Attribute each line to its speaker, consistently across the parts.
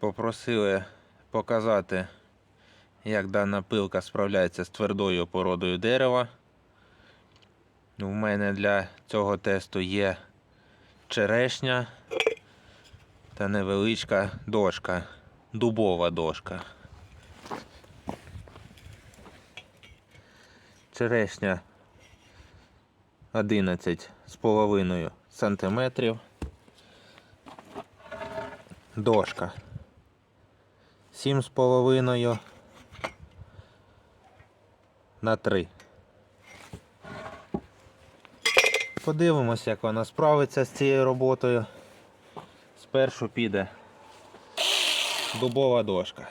Speaker 1: Попросили показати, як дана пилка справляється з твердою породою дерева. У мене для цього тесту є черешня та невеличка дошка, дубова дошка. Черешня 11 з половиною сантиметрів. Дошка 7 з половиною на 3. Подивимось, як вона справиться з цією роботою. Спершу піде дубова дошка.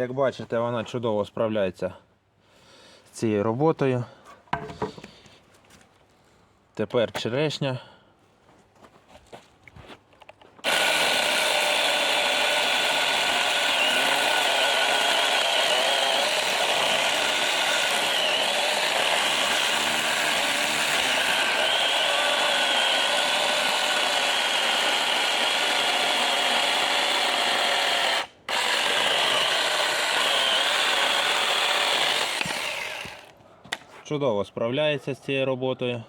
Speaker 1: Як бачите, вона чудово справляється з цією роботою. Тепер черешня. Чудово справляється з цією роботою.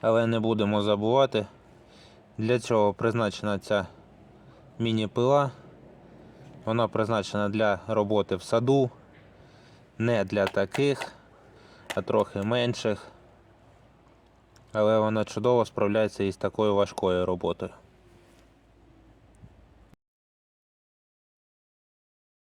Speaker 1: Але не будемо забувати, для чого призначена ця міні-пила. Вона призначена для роботи в саду, не для таких, а трохи менших. Але вона чудово справляється із такою важкою роботою.